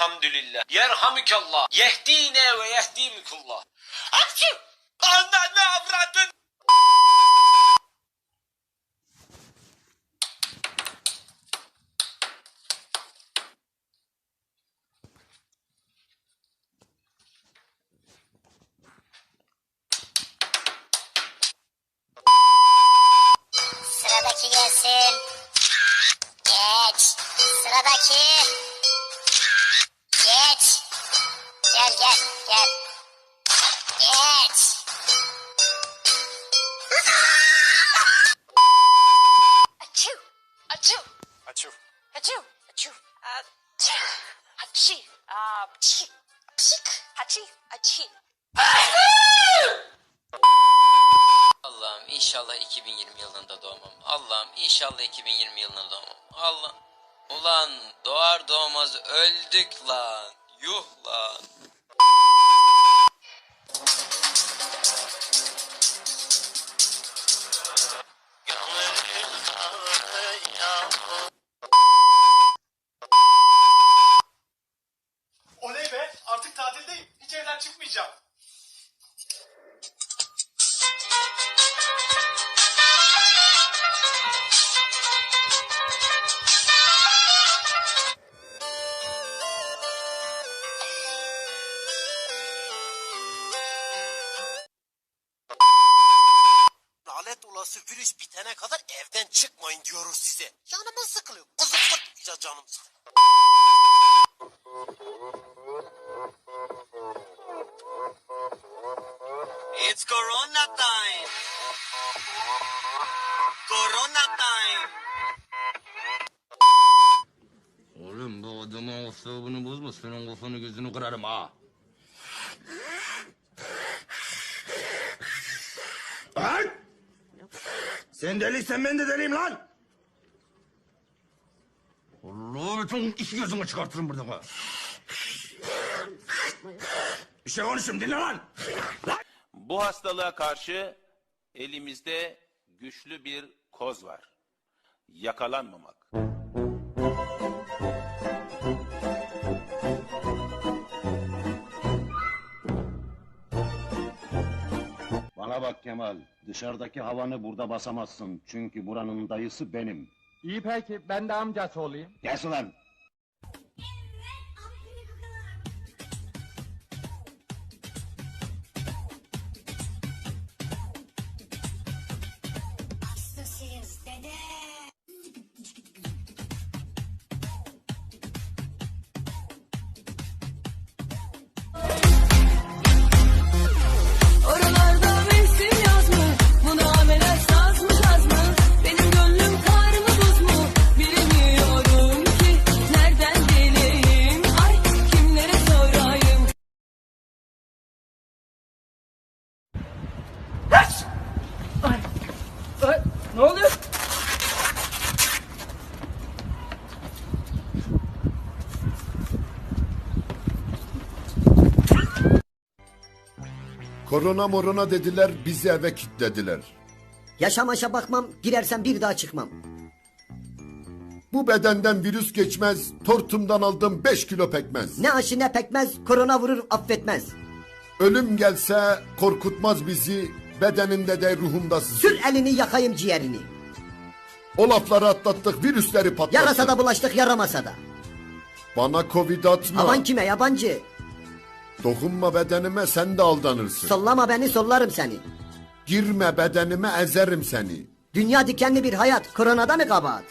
Elhamdülillah. Yerhamükallah. Yehdine ve yehdimikullah. Hapşu! Ananı avradın! Sıradaki gelsin. Geç. Sıradaki. Gel. Geç. Açu. Açu. Açıl. Açu. Açu. Açu. Açı. Açı. Açık. Açı. Açı. Allah'ım inşallah 2020 yılında doğmam. Allah'ım inşallah 2020 yılında doğmam. Allah. Ulan doğar doğmaz öldük lan. Yuh lan. Oley be artık tatildeyim. Hiç evden çıkmayacağım. Olası virüs bitene kadar evden çıkmayın diyoruz size. Canımız sıkılıyor. Kuzum fırt canım sıkılıyor. It's Corona time. Corona time. Oğlum bu adamın asabını bozma senin kafanı gözünü kırarım ha. Lan! Sen deliysen ben de deliyim lan! Allah bütün iki gözümü çıkartırım buradan ha. Bir şey konuşayım dinle lan! Bu hastalığa karşı elimizde güçlü bir koz var. Yakalanmamak. Bana bak Kemal, dışarıdaki havanı burada basamazsın. Çünkü buranın dayısı benim. İyi peki ben de amcası olayım. Kes ulan! Korona morona dediler, bizi eve kilitlediler. Yaşamaşa bakmam, girersem bir daha çıkmam. Bu bedenden virüs geçmez, tortumdan aldım 5 kilo pekmez. Ne aşı ne pekmez, korona vurur affetmez. Ölüm gelse korkutmaz bizi, bedeninde de ruhumda sızı. Sür elini yakayım ciğerini. O lafları atlattık, virüsleri patlattık. Yarasa da bulaştık yaramasa da. Bana covid atma, Aman kime yabancı? Dokunma bedenime sen de aldanırsın. Sollama beni sollarım seni. Girme bedenime ezerim seni. Dünya dikenli bir hayat, koronada mı kabahat?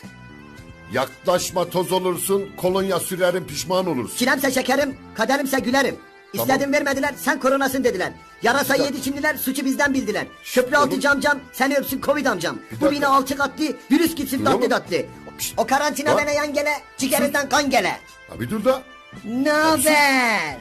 Yaklaşma toz olursun, kolonya sürerim pişman olursun. Çilemse şekerim, kaderimse gülerim. Tamam. İstedim vermediler, sen koronasın dediler. Dakika. yedi çimdiler, suçu bizden bildiler. Köprü altı oğlum. camcam, seni öpsün covid amcam. Bu bina altı katlı, virüs gitsin tatlı tatlı. O karantina bana yan gele, ciğerinden kan gele. Ha bir dur da. Ne haber?